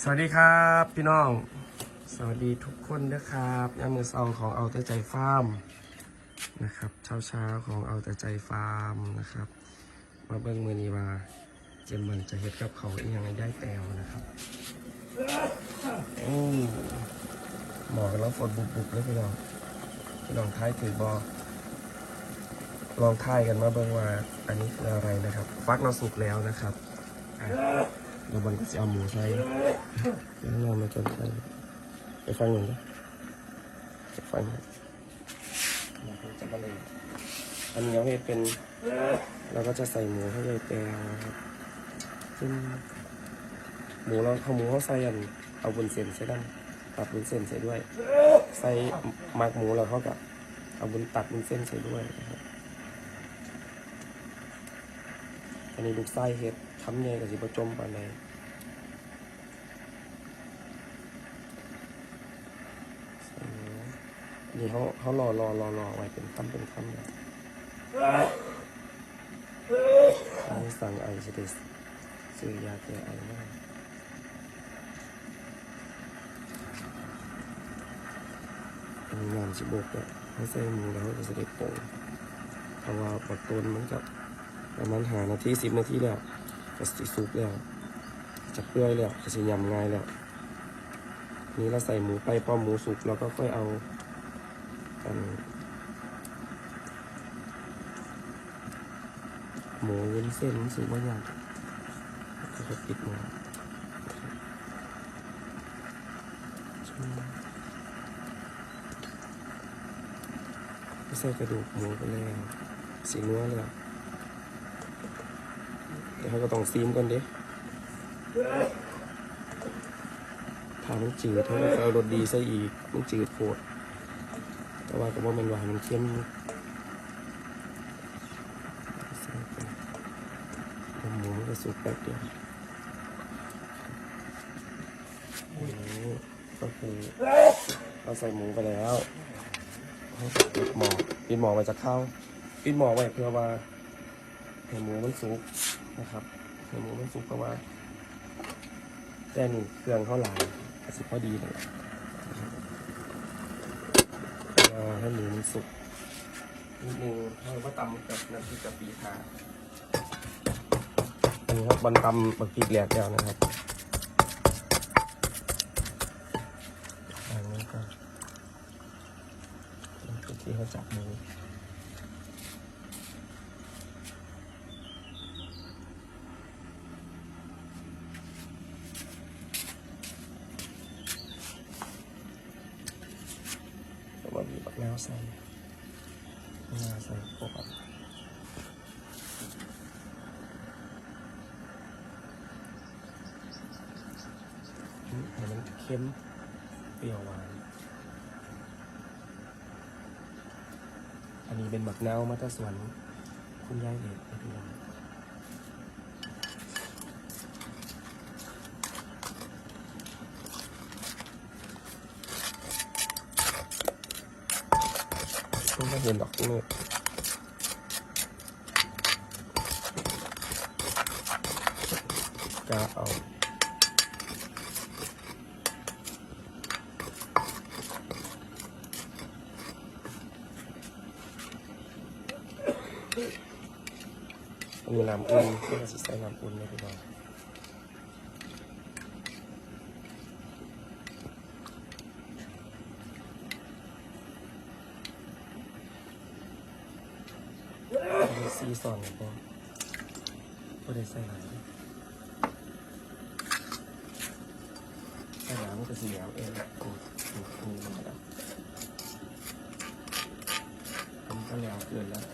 สวัสดีครับพี่น้อง สวัสดีทุกคนนะครับยามือเศร้าของเอาแต่ใจฟาร์มนะครับ เช้าเช้าของเอาแต่ใจฟาร์มนะครับ มาเบิ้งมือนี้ว่าเจมมันจะเฮ็ดกับเขาวอีหยังไงได้แต้วนะครับโอ้หมอกแล้วฝนบุบๆเลยพี่น้องพี่น้องท้ายถือบอลองทายกันมาเบิ้งว่า อันนี้คืออะไรนะครับ ฟักเราสุกแล้วนะครับ อะแล้วมันก็จะเอาหมูใส่แล้วเรามาจนใส่ไปฟังหนึ่งนะไปฟังหนึ่งจะมาเลยอันนี้เอาให้เป็นเราก็จะใส่หมูให้เลยแปลงครับซึ่งหมูเราเอาหมูเขาใส่อันเอาบุญเส้นใส่ดั้งตัดบุญเส้นใส่ด้วย ใส่หมักหมูเราเขากับเอาบุญตัดบุญเส้นใส่ด้วยนะครับอันนี้ลูกไส้เห็ด ทำเนี่กับสิบจมปานในใส่หมูนี่เขาเขารอรอรอรอไว้เป็นคำเป็นคำเลยเขาสั่งไอจะได้ซื้อยาแก้ไอมาอันนี้งานสิบกเนี่ยเขาใส่หมูแล้วจะได้โป่งเพราะว่าปักต้นมันกับประมาณหานาทีสิบนาทีแล้ว ก็สิสุกแล้วจะเปื่อยแล้วก็จะยำง่ายแล้ว นี่เราใส่หมูไปพอหมูสุกเราก็ค่อยเอาอันหมูวุ้นเส้นสุกว่าอย่างก็จะปิดหมูใส่กระดูกหมูไปแล้วสีนัวเลย ดี๋ยวเขาก็ต้องซีมก่อนดิถ้ามันจืดเขาก็เอารสดีใส่อีก มันจืดโคตรแต่ว่าก็ว่ามันหวานมันเค็มหมูมันก็สุกแป๊บเดียวหมูก็คือเราใส่หมูไปแล้วปิดหม้อปิดหมอไว้จะเข้าปิดหม้อไว้เพื่อว่าให้หมูมันสุก นะครับให้หมูมันสุกเพราะว่า แต่นี่เครื่องเขาหลายอาจจะพอดีเลยรอให้หมูมันสุกนิดนึงให้ว่าตำกับน้ำพริกกะปิทานนี้ครับบันตำบักพริกแหลกแล้วนะครับอันนี้ก็น้ำพริกที่เขาจับมูแล้วก็มีบักนาวใส่บักนาวใส่พวกแบบอืมให้มันเค็มเปรี้ยวหวานอันนี้เป็นบักนาวมาจาสวนคุณยายเด็กนะพี่น้องเพิ่เห็นดอกนี้กาเอา อันนี้น้ำอุ่นที่เราจะใส่น้ำอุ่นนะพี่น้องซีซอนนะพ่อก็ได้ใส่หลายใส่น้ำมันก็สีเหลวเองกูกูกูมาแล้วผมก็แล้วเกินแล้ว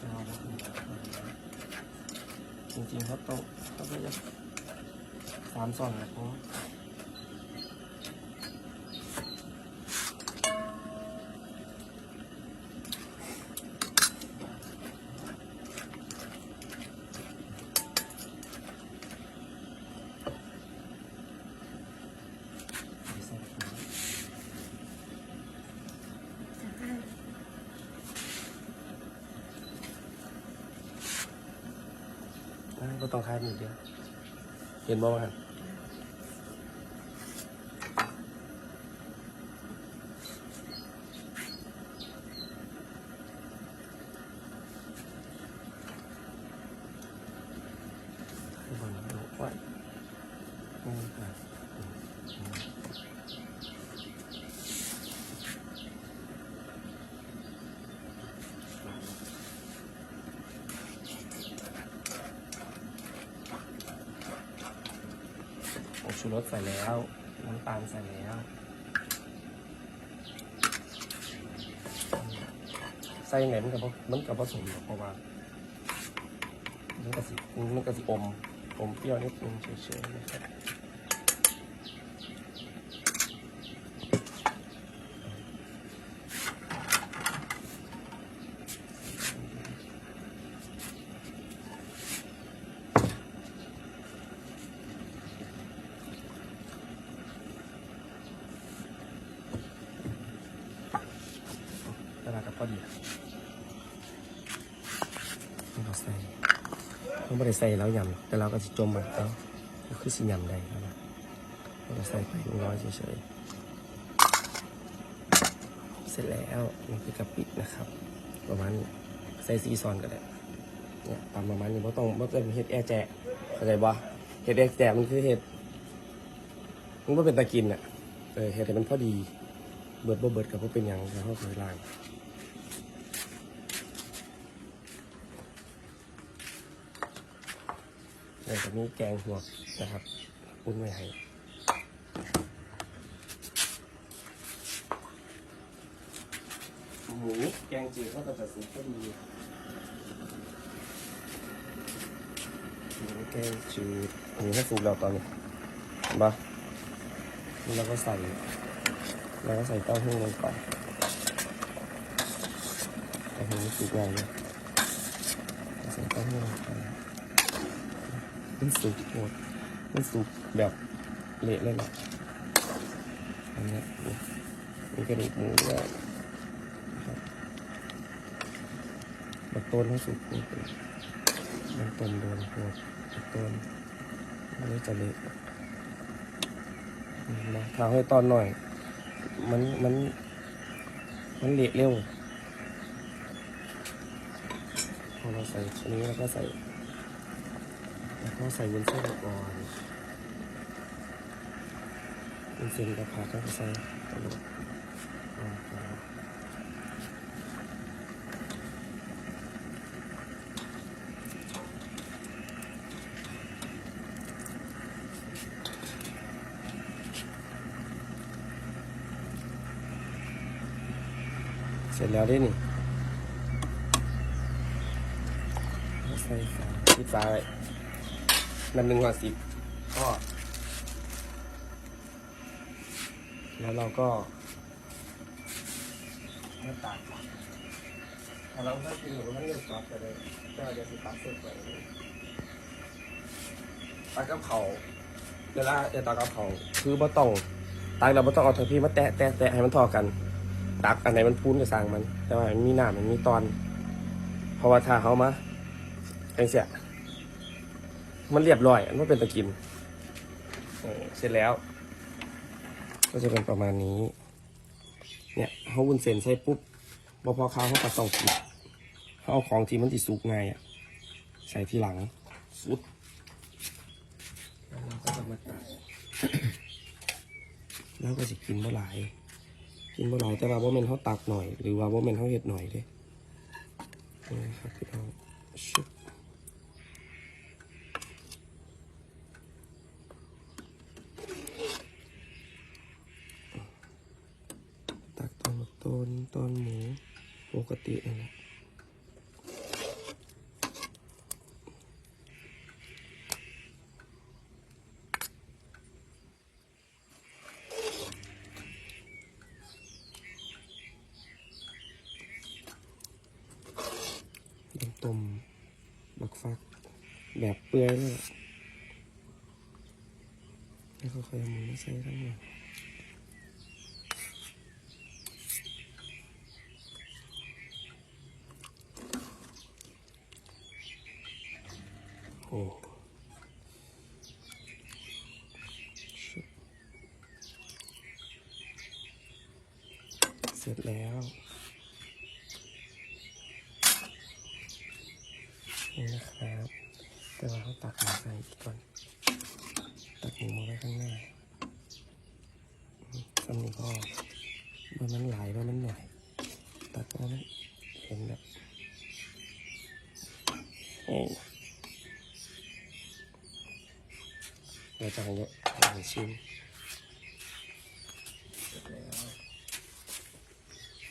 เอาละจ ตกตกเขาก็จะสามซองนะพ่อ ก็ต้องคายมือเดียวเห็นบ่ว่าหั่นให้เบิ่งดูว่าอืมอะอืมอืมผง ชูรสใส่แล้ว น้ำตาลใส่แล้ว ใส่ไหนมันกับมันกับผสมหรอกเพราะว่ามันก็สิมันก็สิอมอมเปรี้ยวนิดนึงเฉยๆนะครับตลาดกับพอดีนี่เราใส่ เราไม่ได้ใส่แล้วยำแต่เราก็จะจมมันเอาก็คือสิยำได้แล้วนะเราก็ใส่ไปน้อยเฉยๆเสร็จแล้วนี่คือกะปินะครับ ประมาณใส่ซีซอนก็ได้เนี่ยตามประมาณนี้ไม่ต้องไม่ต้องเห็ดแอแจเข้าใจปะเห็ดแอแจมันคือเห็ดมันไม่เป็นตะกินอะเออเห็ดให้มันพอดีเบิดบ่เบิดกับพวกเป็นหยังแล้วเขาเคยล้าง เดี๋ยวจะมีแกงหัวกนะครับอุ่นไว้ให้หมูแกงจืดก็จะสุกก็ดีหมูแกงจืดหมูให้สุกแล้วตอนนี้เห็นปะแล้วก็ใส่แล้วก็ใส่เต้าหู้ลงไปเต้าหู้สุกง่ายเลยใส่เต้าหู้ลงไป มันสุกหมดมันสุกแบบเละเลยแหละอันเนี้ยมีกระดูกหมูด้วยนะครับบักต้นให้สุกหมดเลยบักต้นโดนหมดบักต้นมันก็จะเละนะถ้าให้ตอนหน่อย มันมันมันเละเร็วพอเราใส่อันนี้แล้วก็ใส่ แล้วใส่วุ้นเส้นก่อนวุ้นเส้นกับผักก็ใส่กระโดเสร็จแล้วได้นี่ใส่ฝาปิดฝาไว้ นันหนึ่งหัวสิบก็แล้วเราก็มาตักถ้าเราถ้ากินหรือว่ามันเลือกตักไปเลยก็จะสิตักเสร็จไปตักกับเขาเวลาจะตักกับเขาคือบ่ต้องตักเราบ่ต้องเอาเทพี่มาแตะแตะแตะให้มันทอกันตักอันไหนมันพูนกับสร้างมัน แต่ว่ามันมีหน้ามันมีตอน เพราะว่าถ้าเขามาไอ้เสีย มันเรียบร้อยมันเป็นตะกินเสร็จแล้ว ก็จะเป็นประมาณนี้ เนี่ยเขาวุ้นเส้นใส่ปุ๊บบพอข้าวเขาก็ต้องกินเขาเอาของที่มันติดสุกไงอะ ใส่ทีหลังสุดแล้วเราก็จะมาตัดแล้วก็จะกินเมื่อหลายกินเมื่อหลายแต่ว่าว่าเมนเขาตักหน่อย หรือว่าว่าเมนเขาเห็ดหน่อยเด้นี่ครับพี่น้องชุบ ตักตอนต้นตอนหมู ปกนะต้มต้มบักฟัก แบบเปื่อยเลยอะแล้วก็ค่อยเอาหมูมาใส่ทั้งหมด นี่เสร็จแล้วนี่นะครับแต่ว่าเขาตักมาใส่อีกก่อน ตักหมูมาไว้ข้างหน้าอืมทำนี่พอว่ามันไหลายว่ามันหน่อย ตักว่ามันเห็นแบบเอ้ เราจะให้เยอะให้ชิมเสร็จแล้ว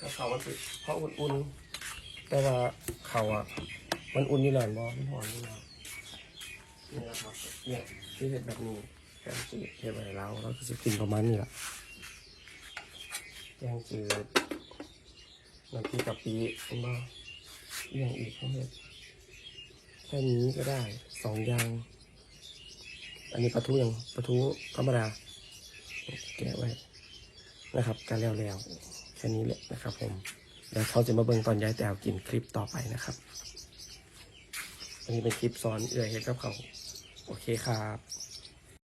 ก็เขามันติดเพราะอุ่นๆ แต่ว่าเขาอะ มันอุ่นอยู่หลอนบอมันหอนอยู่แล้วนี่นะครับเนี่ยที่เห็ดแบบนี้แกงจืดเห็ดไว้แล้วเราก็จะกินประมาณนี้แหละแกงจืดน้ำพริกกะปิเห็นบ่อย่างอีกเขาเห็ดแค่นี้ก็ได้สองอย่าง อันนี้ปลาทูอย่างปลาทูธรรมดาแกะไว้นะครับการแล้วแล้วแค่นี้แหละนะครับผมเดี๋ยวเขาจะมาเบิ่งตอนย้ายแตวกินคลิปต่อไปนะครับ อันนี้เป็นคลิปสอนเอื่อยเห็ดกับเขาโอเคครับ